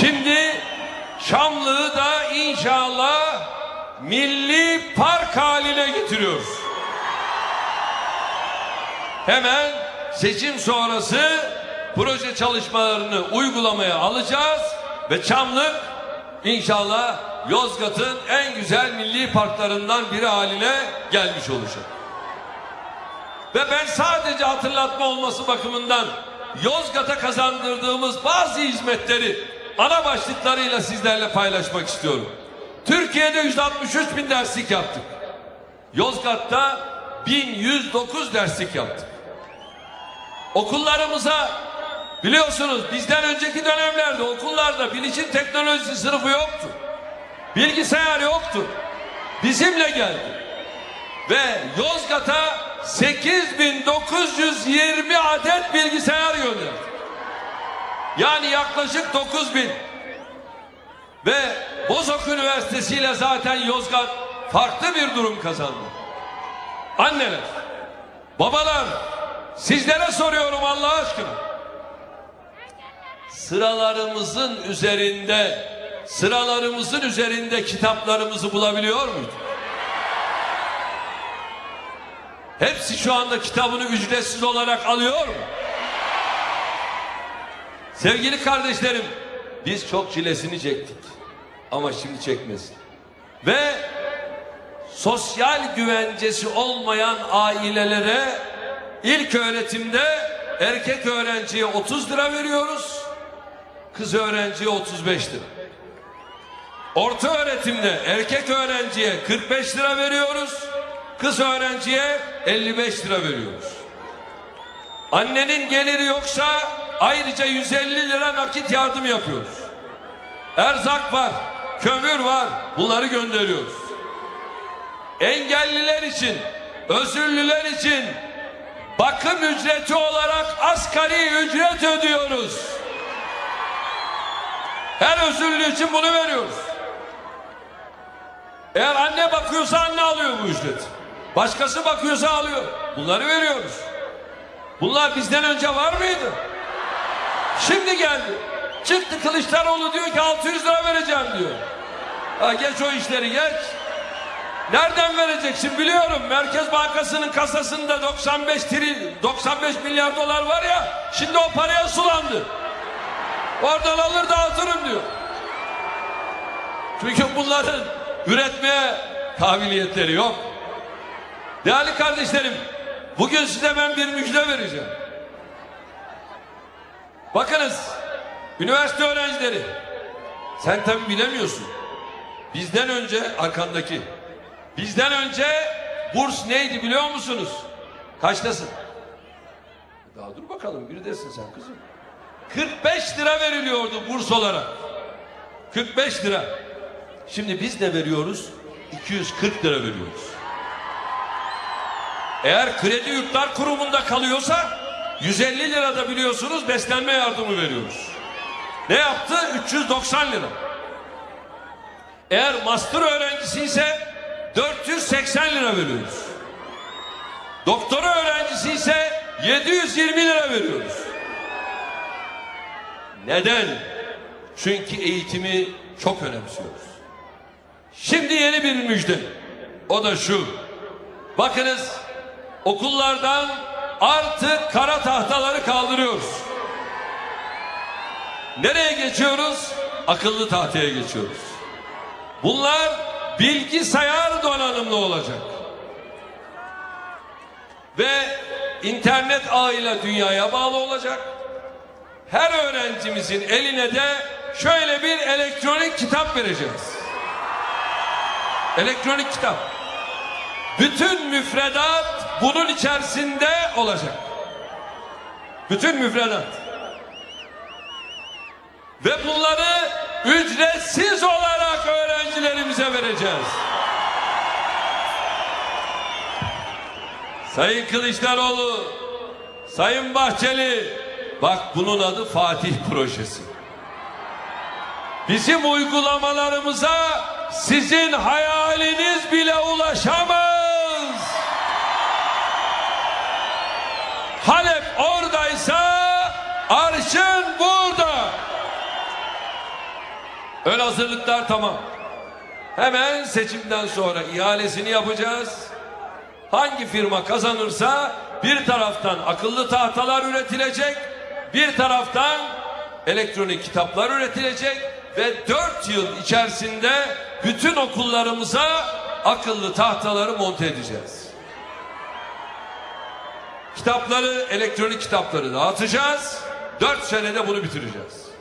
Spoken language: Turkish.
Şimdi Şamlığı da inşallah milli park haline getiriyoruz. Hemen seçim sonrası proje çalışmalarını uygulamaya alacağız ve Çamlık inşallah Yozgat'ın en güzel milli parklarından biri haline gelmiş olacak. Ve ben sadece hatırlatma olması bakımından Yozgat'a kazandırdığımız bazı hizmetleri ana başlıklarıyla sizlerle paylaşmak istiyorum. Türkiye'de 163 bin derslik yaptık. Yozgat'ta 1109 derslik yaptık. Okullarımıza biliyorsunuz bizden önceki dönemlerde okullarda bilişim teknolojisi sınıfı yoktu. Bilgisayar yoktu. Bizimle geldi. Ve Yozgat'a 8920 adet bilgisayar gönderdi. Yani yaklaşık 9000. Ve Bozok Üniversitesi ile zaten Yozgat farklı bir durum kazandı. Anneler, babalar, sizlere soruyorum Allah aşkına. Sıralarımızın üzerinde, sıralarımızın üzerinde kitaplarımızı bulabiliyor muyduk? Hepsi şu anda kitabını ücretsiz olarak alıyor mu? Sevgili kardeşlerim, biz çok çilesini çektik. Ama şimdi çekmesin. Ve sosyal güvencesi olmayan ailelere ilk öğretimde erkek öğrenciye 30 lira veriyoruz. Kız öğrenciye 35 lira. Orta öğretimde erkek öğrenciye 45 lira veriyoruz. Kız öğrenciye 55 lira veriyoruz. Annenin geliri yoksa ayrıca 150 lira nakit yardım yapıyoruz. Erzak var, kömür var. Bunları gönderiyoruz. Engelliler için, özürlüler için bakım ücreti olarak asgari ücret ödüyoruz. Her özürlü için bunu veriyoruz. Eğer anne bakıyorsa anne alıyor bu ücreti. Başkası bakıyorsa alıyor. Bunları veriyoruz. Bunlar bizden önce var mıydı? Şimdi geldi. Çıktı Kılıçdaroğlu diyor ki 600 lira vereceğim diyor. Ha, geç o işleri geç. Nereden vereceksin biliyorum. Merkez Bankası'nın kasasında 95 tri, 95 milyar dolar var ya. Şimdi o paraya sulandı. Oradan alır dağıtırım diyor. Çünkü bunların üretmeye kabiliyetleri yok. Değerli kardeşlerim, bugün size ben bir müjde vereceğim. Bakınız, üniversite öğrencileri, sen tabi bilemiyorsun. Bizden önce arkandaki, bizden önce burs neydi biliyor musunuz? Kaçtasın? Daha dur bakalım, biri desin sen kızım. 45 lira veriliyordu burs olarak. 45 lira. Şimdi biz de veriyoruz? 240 lira veriyoruz. Eğer kredi yurtlar kurumunda kalıyorsa 150 lirada biliyorsunuz beslenme yardımı veriyoruz. Ne yaptı? 390 lira. Eğer master öğrencisi ise 480 lira veriyoruz. Doktora öğrencisi ise 720 lira veriyoruz. Neden? Çünkü eğitimi çok önemsiyoruz. Şimdi yeni bir müjde. O da şu. Bakınız okullardan artık kara tahtaları kaldırıyoruz. Nereye geçiyoruz? Akıllı tahtaya geçiyoruz. Bunlar bilgisayar donanımlı olacak. Ve internet ağıyla dünyaya bağlı olacak. Her öğrencimizin eline de şöyle bir elektronik kitap vereceğiz. Elektronik kitap. Bütün müfredat bunun içerisinde olacak. Bütün müfredat. Ve bunları ücretsiz olarak öğrencilerimize vereceğiz. Sayın Kılıçdaroğlu, Sayın Bahçeli, bak bunun adı Fatih Projesi. Bizim uygulamalarımıza sizin hayaliniz bile ulaşamaz. Halep oradaysa arşın burada. Ön hazırlıklar tamam. Hemen seçimden sonra ihalesini yapacağız. Hangi firma kazanırsa bir taraftan akıllı tahtalar üretilecek, bir taraftan elektronik kitaplar üretilecek ve 4 yıl içerisinde bütün okullarımıza akıllı tahtaları monte edeceğiz. Kitapları, elektronik kitapları dağıtacağız. 4 senede bunu bitireceğiz.